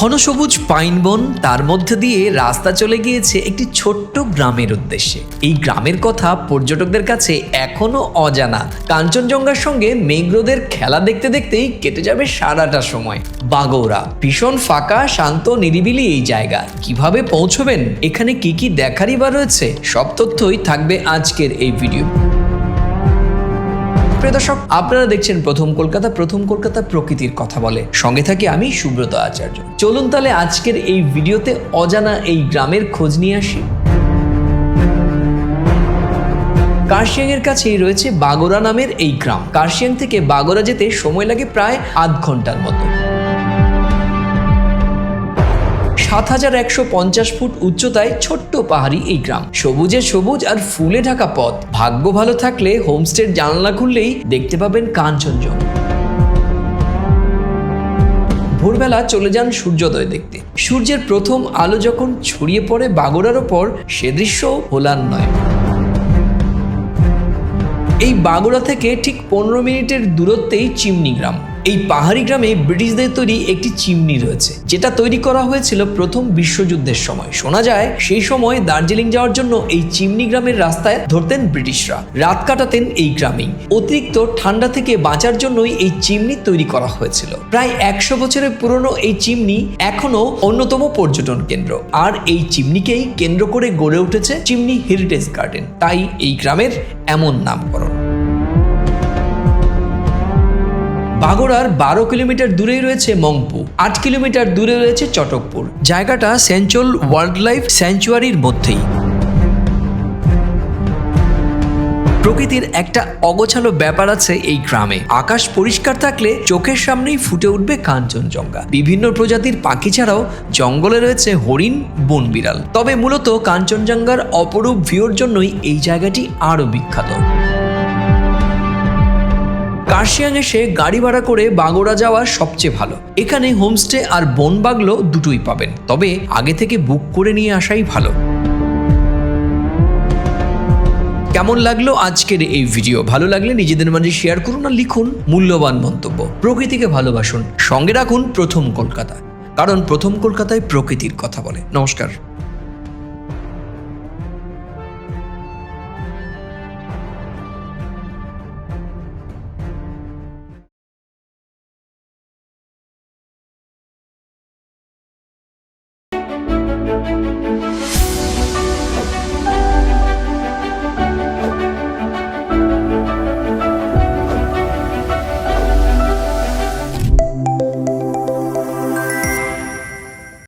ঘন সবুজ পাইন বন, তার মধ্যে দিয়ে রাস্তা চলে গিয়েছে একটি ছোট্ট গ্রামের উদ্দেশ্যে। এই গ্রামের কথা পর্যটকদের কাছে এখনও অজানা। কাঞ্চনজঙ্ঘার সঙ্গে মেঘরোদের খেলা দেখতে দেখতেই কেটে যাবে সারাটা সময়। বাগৌরা, ভীষণ ফাঁকা, শান্ত, নিরিবিলি এই জায়গা। কীভাবে পৌঁছবেন? এখানে কি কি দেখারই বা রয়েছে? সব তথ্যই থাকবে আজকের এই ভিডিও। প্রিয় দর্শক, আপনারা দেখছেন প্রথম কলকাতা প্রথম কলকাতা প্রকৃতির কথা বলে। সঙ্গে থাকি আমি, সুব্রত আচার্য। চলুন তাহলে আজকের এই ভিডিওতে অজানা এই গ্রামের খোঁজ নিয়ে আসি। কার্শিয়াং এর কাছেই রয়েছে বাগোরা নামের এই গ্রাম। কার্শিয়াং থেকে বাগোরা যেতে সময় লাগে প্রায় আধ ঘণ্টার মতো। সাত হাজার একশো পঞ্চাশ ফুট উচ্চতায় ছোট্ট পাহাড়ি এই গ্রাম। সবুজে সবুজ আর ফুলে ঢাকা পথ। ভাগ্য ভালো থাকলে হোমস্টের জানলা খুললেই দেখতে পাবেন কাঞ্চনজঙ্ঘা। ভোরবেলা চলে যান সূর্যোদয় দেখতে। সূর্যের প্রথম আলো যখন ছড়িয়ে পড়ে বাগোড়ার ওপর, সে দৃশ্য ভোলার নয় এই বাগোড়া থেকে ঠিক পনেরো মিনিটের দূরত্বেই চিমনি গ্রাম। এই পাহাড়ি গ্রামে ব্রিটিশদের তৈরি একটি চিমনি রয়েছে, যেটা তৈরি করা হয়েছিল প্রথম বিশ্বযুদ্ধের সময়। শোনা যায়, সেই সময় দার্জিলিং যাওয়ার জন্য এই চিমনি গ্রামের রাস্তায় ধরতেন ব্রিটিশরা। রাত কাটাতেন এই গ্রামেই। অতিরিক্ত ঠান্ডা থেকে বাঁচার জন্যই এই চিমনি তৈরি করা হয়েছিল। প্রায় একশো বছরের পুরনো এই চিমনি এখনও অন্যতম পর্যটন কেন্দ্র। আর এই চিমনিকেই কেন্দ্র করে গড়ে উঠেছে চিমনি হেরিটেজ গার্ডেন। তাই এই গ্রামের এমন নামকরণ। বাগোড়ার বারো কিলোমিটার দূরেই রয়েছে মংপু, আট কিলোমিটার দূরে রয়েছে চটকপুর। জায়গাটা সেঞ্চুয়াল ওয়াইল্ড লাইফ স্যাঞ্চুয়ারির মধ্যেই। প্রকৃতির একটা অগোছালো ব্যাপার আছে এই গ্রামে। আকাশ পরিষ্কার থাকলে চোখের সামনেই ফুটে উঠবে কাঞ্চনজঙ্ঘা। বিভিন্ন প্রজাতির পাখি ছাড়াও জঙ্গলে রয়েছে হরিণ বন বিড়াল তবে মূলত কাঞ্চনজঙ্ঘার অপরূপ ভিউর জন্যই এই জায়গাটি আরও বিখ্যাত। কার্শিয়াং এসে গাড়ি ভাড়া করে বাগোড়া যাওয়া সবচেয়ে ভালো। এখানে হোমস্টে আর বন বাগলো দুটোই পাবেন। তবে আগে থেকে বুক করে নিয়ে আসাই ভালো। কেমন লাগল আজকের এই ভিডিও? ভালো লাগলে নিজেদের মাঝে শেয়ার করুন আর লিখুন মূল্যবান মন্তব্য। প্রকৃতিকে ভালোবাসুন। সঙ্গে রাখুন প্রথম কলকাতা। কারণ প্রথম কলকাতায় প্রকৃতির কথা বলে। নমস্কার।